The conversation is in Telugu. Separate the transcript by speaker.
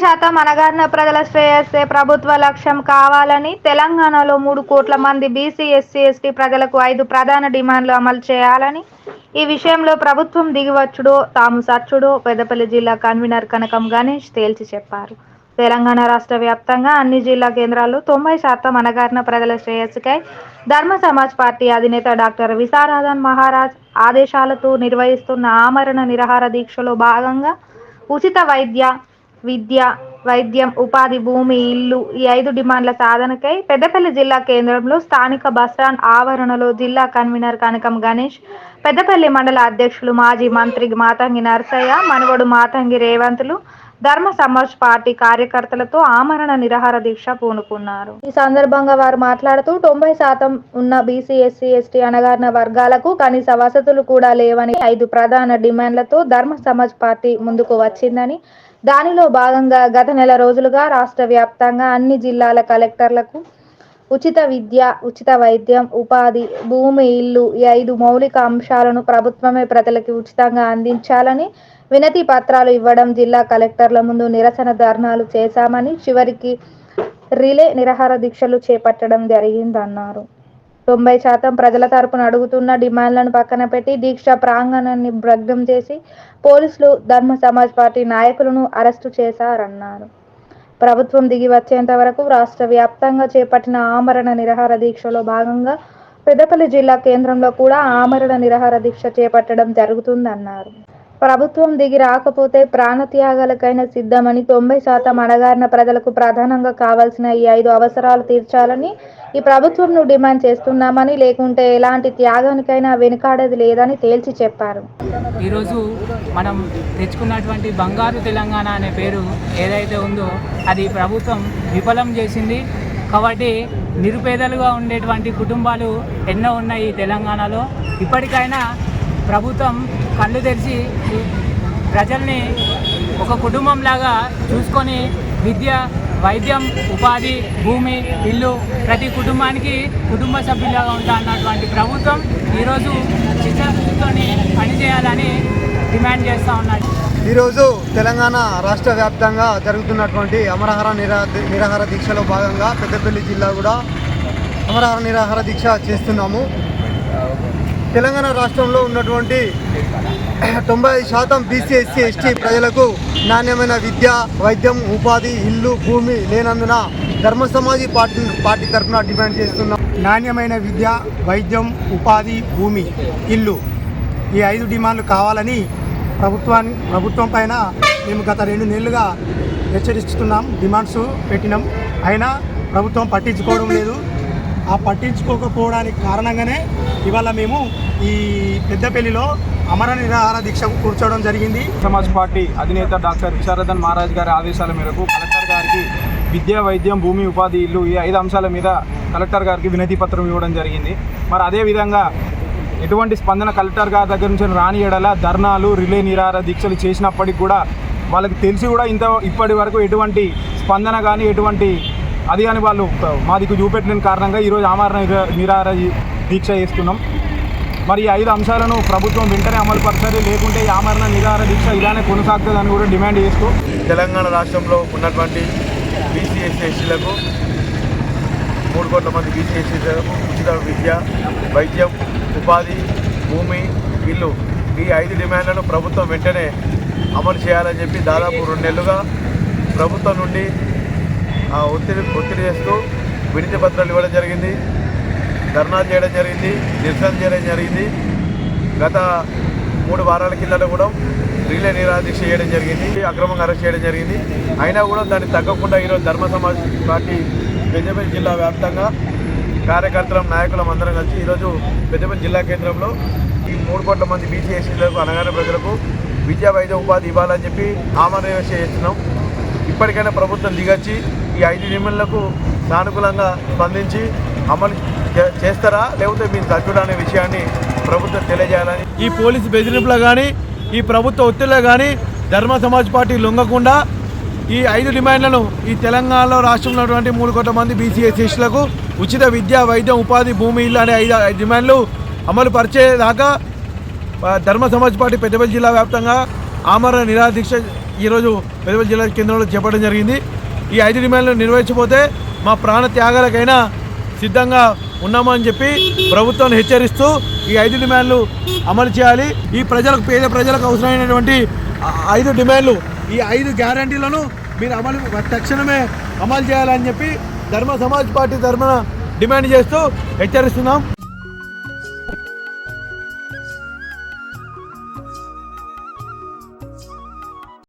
Speaker 1: శాతం అనగారిన ప్రజల శ్రేయస్సే ప్రభుత్వ లక్ష్యం కావాలని తెలంగాణలో మూడు కోట్ల మంది బీసీ ఎస్సీ ఎస్టీ ప్రజలకు ఐదు ప్రధాన డిమాండ్లు అమలు చేయాలని ఈ విషయంలో ప్రభుత్వం దిగివచ్చుడో తాము సచ్చుడో పెద్దపల్లి జిల్లా కన్వీనర్ కనకం గణేష్ తేల్చి చెప్పారు. తెలంగాణ రాష్ట్ర వ్యాప్తంగా అన్ని జిల్లా కేంద్రాల్లో తొంభై శాతం అనగారిన ప్రజల శ్రేయస్సుకై ధర్మ సమాజ్ పార్టీ అధినేత డాక్టర్ విశారాధన్ మహారాజ్ ఆదేశాలతో నిర్వహిస్తున్న ఆమరణ నిరాహార దీక్షలో భాగంగా ఉచిత వైద్య విద్య వైద్యం ఉపాధి భూమి ఇల్లు ఈ ఐదు డిమాండ్ల సాధనకై పెద్దపల్లి జిల్లా కేంద్రంలో స్థానిక బస్టాండ్ ఆవరణలో జిల్లా కన్వీనర్ కనకం గణేష్ పెద్దపల్లి మండల అధ్యక్షులు మాజీ మంత్రి మాతంగి నరసయ్య మనవడు మాతంగి రేవంతులు ధర్మ సమాజ్ పార్టీ కార్యకర్తలతో ఆమరణ నిరాహార దీక్ష పూనుకున్నారు. ఈ సందర్భంగా వారు మాట్లాడుతూ తొంభై శాతం ఉన్న బీసీ ఎస్సీ ఎస్టీ అనగారిన వర్గాలకు కనీస వసతులు కూడా లేవని ఐదు ప్రధాన డిమాండ్లతో ధర్మ సమాజ్ పార్టీ ముందుకు వచ్చిందని దానిలో భాగంగా గత నెల రోజులుగా రాష్ట్ర వ్యాప్తంగా అన్ని జిల్లాల కలెక్టర్లకు ఉచిత విద్య ఉచిత వైద్యం ఉపాధి భూమి ఇల్లు ఈ ఐదు మౌలిక అంశాలను ప్రభుత్వమే ప్రజలకు ఉచితంగా అందించాలని వినతి పత్రాలు ఇవ్వడం జిల్లా కలెక్టర్ల ముందు నిరసన ధర్నాలు చేశామని చివరికి రిలే నిరాహార దీక్షలు చేపట్టడం జరిగిందన్నారు. తొంభై శాతం ప్రజల తరపున అడుగుతున్న డిమాండ్లను పక్కన పెట్టి దీక్ష ప్రాంగణాన్ని భగ్నం చేసి పోలీసులు ధర్మ సమాజ్ పార్టీ నాయకులను అరెస్టు చేశారన్నారు. ప్రభుత్వం దిగి వచ్చేంత వరకు రాష్ట్ర వ్యాప్తంగా చేపట్టిన ఆమరణ నిరహార దీక్షలో భాగంగా పెద్దపల్లి జిల్లా కేంద్రంలో కూడా ఆమరణ నిరహార దీక్ష చేపట్టడం జరుగుతుందన్నారు. ప్రభుత్వం దిగి రాకపోతే ప్రాణత్యాగాలకైనా సిద్ధమని తొంభై శాతం అణగారిన ప్రజలకు ప్రధానంగా కావాల్సిన ఈ ఐదు అవసరాలు తీర్చాలని ఈ ప్రభుత్వంను డిమాండ్ చేస్తున్నామని లేకుంటే ఎలాంటి త్యాగానికైనా వెనుకాడేది లేదని తేల్చి చెప్పారు.
Speaker 2: ఈరోజు మనం తెచ్చుకున్నటువంటి బంగారు తెలంగాణ అనే పేరు ఏదైతే ఉందో అది ప్రభుత్వం విఫలం చేసింది. కాబట్టి నిరుపేదలుగా ఉండేటువంటి కుటుంబాలు ఎన్నో ఉన్నాయి తెలంగాణలో. ఇప్పటికైనా ప్రభుత్వం కళ్ళు తెరిచి ప్రజల్ని ఒక కుటుంబంలాగా చూసుకొని విద్య వైద్యం ఉపాధి భూమి ఇల్లు ప్రతి కుటుంబానికి కుటుంబ సభ్యులాగా ఉంటా అన్నటువంటి ప్రభుత్వం ఈరోజు చిత్తశుద్ధితో పనిచేయాలని డిమాండ్ చేస్తూ ఉన్నాడు
Speaker 3: ఈరోజు తెలంగాణ రాష్ట్ర వ్యాప్తంగా జరుగుతున్నటువంటి అమరహార నిరా నిరాహార దీక్షలో భాగంగా పెద్దపల్లి జిల్లా కూడా అమరహార నిరాహార దీక్ష చేస్తున్నాము. తెలంగాణ రాష్ట్రంలో ఉన్నటువంటి తొంభై శాతం బీసీ ఎస్సీ ఎస్టీ ప్రజలకు నాణ్యమైన విద్య వైద్యం ఉపాధి ఇల్లు భూమి లేనందున ధర్మ సమాజీ పార్టీ పార్టీ తరఫున డిమాండ్ చేస్తున్నాం
Speaker 4: నాణ్యమైన విద్య వైద్యం ఉపాధి భూమి ఇల్లు ఈ ఐదు డిమాండ్లు కావాలని ప్రభుత్వాన్ని ప్రభుత్వం పైన మేము గత రెండు నెలలుగా హెచ్చరిస్తున్నాం డిమాండ్స్ పెట్టినాం. అయినా ప్రభుత్వం పట్టించుకోవడం లేదు. ఆ పట్టించుకోకపోవడానికి కారణంగానే ఇవాళ మేము ఈ పెద్దపల్లిలో అమర నిరాహార దీక్షకు కూర్చోవడం జరిగింది.
Speaker 5: సమాజ్ పార్టీ అధినేత డాక్టర్ విశారదన్ మహారాజ్ గారి ఆదేశాల మేరకు కలెక్టర్ గారికి విద్య వైద్యం భూమి ఉపాధి ఇల్లు ఈ ఐదు అంశాల మీద కలెక్టర్ గారికి వినతి పత్రం ఇవ్వడం జరిగింది. మరి అదేవిధంగా ఎటువంటి స్పందన కలెక్టర్ గారి దగ్గర నుంచి రాని ఎడల ధర్నాలు రిలే నిరాహార దీక్షలు చేసినప్పటికి కూడా వాళ్ళకి తెలిసి కూడా ఇంత ఇప్పటి వరకు ఎటువంటి స్పందన కానీ ఎటువంటి అది కానీ వాళ్ళు మా దిక్కు చూపెట్టిన కారణంగా ఈరోజు ఆమరణ నిరాహార దీక్ష చేస్తున్నాం. మరి ఈ ఐదు అంశాలను ప్రభుత్వం వెంటనే అమలు పరచాలి. లేకుంటే ఈ ఆమరణ నిరాహార దీక్ష ఇలానే కొనసాగుతుందని కూడా డిమాండ్ చేస్తూ
Speaker 3: తెలంగాణ రాష్ట్రంలో ఉన్నటువంటి బీసీ ఎస్సీ ఎస్టీలకు మూడు కోట్ల మంది బీసీ ఎస్టీలకు ఉచిత విద్య వైద్యం ఉపాధి భూమి ఇల్లు ఈ ఐదు డిమాండ్లను ప్రభుత్వం వెంటనే అమలు చేయాలని చెప్పి దాదాపు రెండు నెలలుగా ప్రభుత్వం నుండి ఒత్తిడి ఒత్తిడి చేస్తూ వినతి పత్రాలు ఇవ్వడం జరిగింది. ధర్నా చేయడం జరిగింది. నిరసన చేయడం జరిగింది. గత మూడు వారాల కిందట కూడా రిలే నిరాదీక్ష చేయడం జరిగింది. అక్రమంగా అరెస్ట్ చేయడం జరిగింది. అయినా కూడా దాన్ని తగ్గకుండా ఈరోజు ధర్మ సమాజ్ పార్టీ పెద్దపల్లి జిల్లా వ్యాప్తంగా కార్యకర్తలం నాయకులం అందరం కలిసి ఈరోజు పెద్దపల్లి జిల్లా కేంద్రంలో ఈ మూడు కోట్ల మంది బీసీ ఎస్సీలకు అనగానే ప్రజలకు విద్యా వైద్య ఉపాధి ఇవ్వాలని చెప్పి ఆమరణ చేస్తున్నాం. ఇప్పటికైనా ప్రభుత్వం దిగచ్చి ఈ ఐదు నిమిషాలకు సానుకూలంగా స్పందించి అమలు చే- చేస్తారా? లేకపోతే మీరు తగ్గుడా అనే విషయాన్ని ప్రభుత్వం తెలియజేయాలని?
Speaker 6: ఈ పోలీసు బెదిరింపులో కానీ ఈ ప్రభుత్వ ఒత్తిడిలో కానీ ధర్మ సమాజ్ పార్టీ లొంగకుండా ఈ ఐదు డిమాండ్లను ఈ తెలంగాణలో రాష్ట్రంలో ఉన్నటువంటి మూడు కోట్ల మంది బీసీఎస్సీలకు ఉచిత విద్య వైద్యం ఉపాధి భూమి ఇల్లు అనే ఐదు ఐదు డిమాండ్లు అమలు పరిచేదాకా ధర్మ సమాజ్ పార్టీ పెద్దపల్లి జిల్లా వ్యాప్తంగా ఆమరణ నిరాదీక్ష ఈరోజు వెలువల జిల్లా కేంద్రంలో చేపట్టడం జరిగింది. ఈ ఐదు డిమాండ్లు నిర్వహించబోతే మా ప్రాణ త్యాగాలకైనా సిద్ధంగా ఉన్నామని చెప్పి ప్రభుత్వాన్ని హెచ్చరిస్తూ ఈ ఐదు డిమాండ్లు అమలు చేయాలి. ఈ ప్రజలకు పేద ప్రజలకు అవసరమైనటువంటి ఐదు డిమాండ్లు ఈ ఐదు గ్యారంటీలను మీరు అమలు తక్షణమే అమలు చేయాలని చెప్పి ధర్మ సమాజ్ పార్టీ తరఫున డిమాండ్ చేస్తూ హెచ్చరిస్తున్నాం.